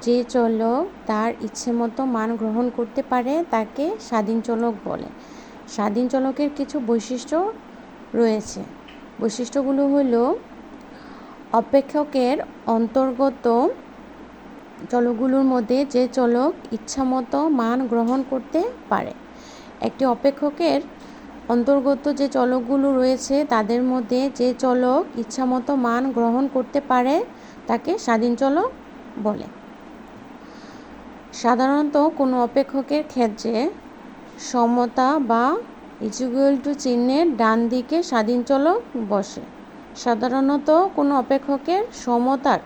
যে চলক তার ইচ্ছে মতো মান গ্রহণ করতে পারে, তাকে স্বাধীন চলক বলে। স্বাধীন চলকের কিছু বৈশিষ্ট্য রয়েছে। বৈশিষ্ট্যগুলো হলো অপেক্ষকের অন্তর্গত চলকগুলোর মধ্যে যে চলক ইচ্ছামতো মান গ্রহণ করতে পারে। একটি অপেক্ষকের অন্তর্গত যে চলকগুলো রয়েছে, তাদের মধ্যে যে চলক ইচ্ছামতো মান গ্রহণ করতে পারে, তাকে স্বাধীন চলক বলে। সাধারণত কোনো অপেক্ষকের ক্ষেত্রে সমতা বা ইজুগুয়াল টু চিহ্নের ডান দিকে স্বাধীন চলক বসে। সাধারণত কোনো অপেক্ষকের সমতার,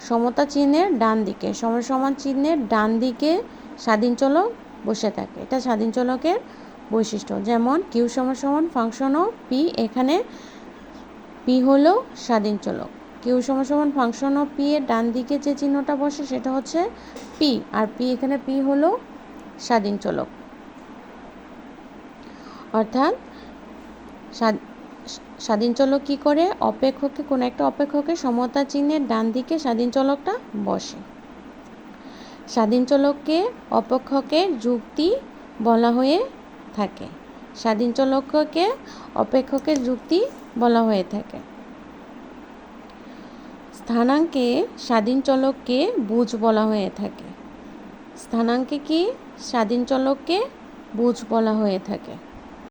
সমতা চিহ্নের ডান দিকে সমসমান চিহ্নের ডান দিকে স্বাধীন চলক বসে থাকে। এটা স্বাধীন চলকের বৈশিষ্ট্য। যেমন কিউ সমান সমান ফাংশন পি এখানে পি হলো স্বাধীন চলক। কিউ সমান সমান ফাংশন ও পি এর ডান দিকে যে চিহ্নটা বসে সেটা হচ্ছে পি আর পি এখানে পি হলো স্বাধীন চলক। অর্থাৎ স্বাধীন চলক কী করে? অপেক্ষকে, কোনো একটা অপেক্ষকে সমতা চিহ্নের ডান দিকে স্বাধীন চলকটা বসে। স্বাধীন চলককে অপেক্ষকের যুক্তি বলা হয়ে থাকে। স্বাধীন চলককে অপেক্ষকের যুক্তি বলা হয়ে থাকে। স্থানাঙ্কে স্বাধীন চলককে বুঝ বলা হয়ে থাকে। স্থানাঙ্কে কি? স্বাধীন চলককে বুঝ বলা হয়ে থাকে।